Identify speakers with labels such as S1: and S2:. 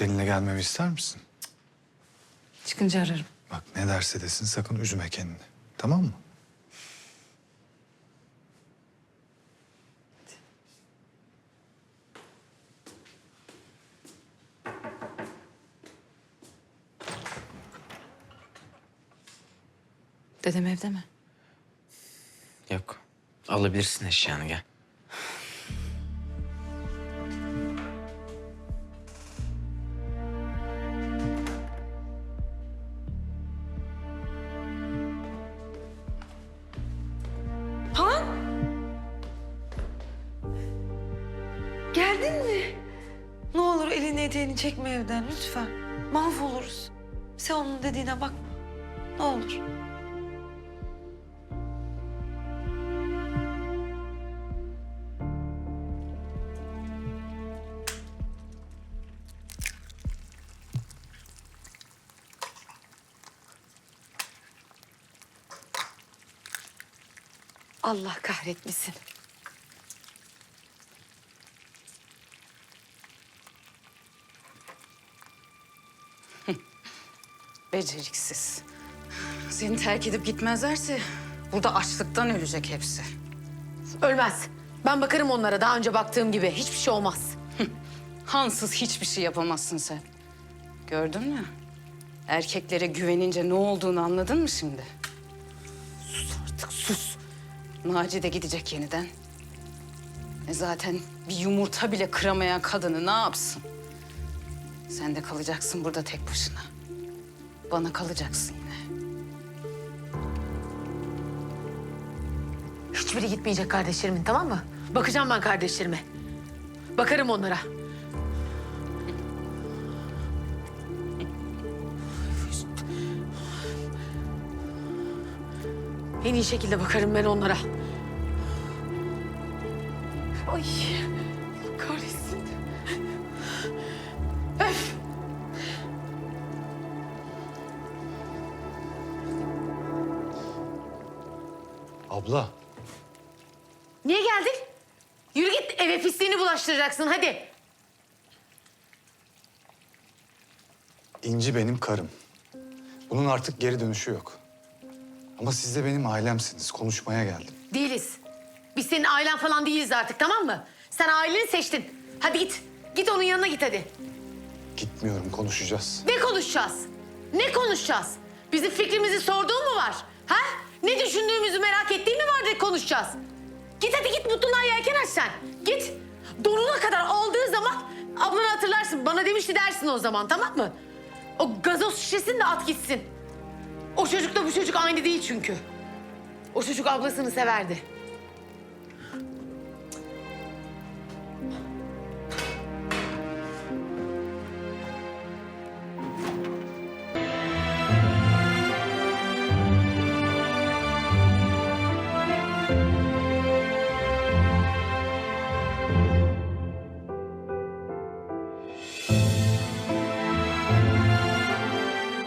S1: Seninle gelmemi ister misin?
S2: Çıkınca ararım.
S1: Bak ne derse desin sakın üzme kendini. Tamam mı?
S2: Dedem evde mi?
S3: Yok. Alabilirsin eşyanı gel.
S2: Geldin mi? Ne olur elini eteğini çekme evden lütfen. Mahvoluruz. Sen onun dediğine bakma. Ne olur. Allah kahretmesin.
S4: Beceriksiz. Seni terk edip gitmezlerse burada açlıktan ölecek hepsi.
S5: Ölmez. Ben bakarım onlara daha önce baktığım gibi. Hiçbir şey olmaz.
S4: Hansız hiçbir şey yapamazsın sen. Gördün mü? Erkeklere güvenince ne olduğunu anladın mı şimdi? Sus artık sus. Naci de gidecek yeniden. E zaten bir yumurta bile kıramayan kadını ne yapsın? Sen de kalacaksın burada tek başına. Bana kalacaksın yine.
S5: Hiçbiri gitmeyecek kardeşlerimin tamam mı? Bakacağım ben kardeşlerime. Bakarım onlara. En iyi şekilde bakarım ben onlara. Ay kahretsin. Öf!
S1: Abla
S5: Niye geldin? Yürü git eve pisliğini bulaştıracaksın hadi.
S1: İnci benim karım. Bunun artık geri dönüşü yok. Ama siz de benim ailemsiniz. Konuşmaya geldim.
S5: Değiliz. Biz senin ailen falan değiliz artık tamam mı? Sen aileni seçtin. Hadi git. Git onun yanına git hadi.
S1: Gitmiyorum konuşacağız.
S5: Ne konuşacağız? Ne konuşacağız? Bizim fikrimizi sorduğun mu var? Ha? Ne düşündüğümüzü merak ettiğin mi var da konuşacağız? Git hadi git mutluluğa yelken aç sen. Git. Donuna kadar aldığı zaman ablanı hatırlarsın. Bana demişti dersin o zaman tamam mı? O gazoz şişesini de at gitsin. O çocukla bu çocuk aynı değil çünkü. O çocuk ablasını severdi.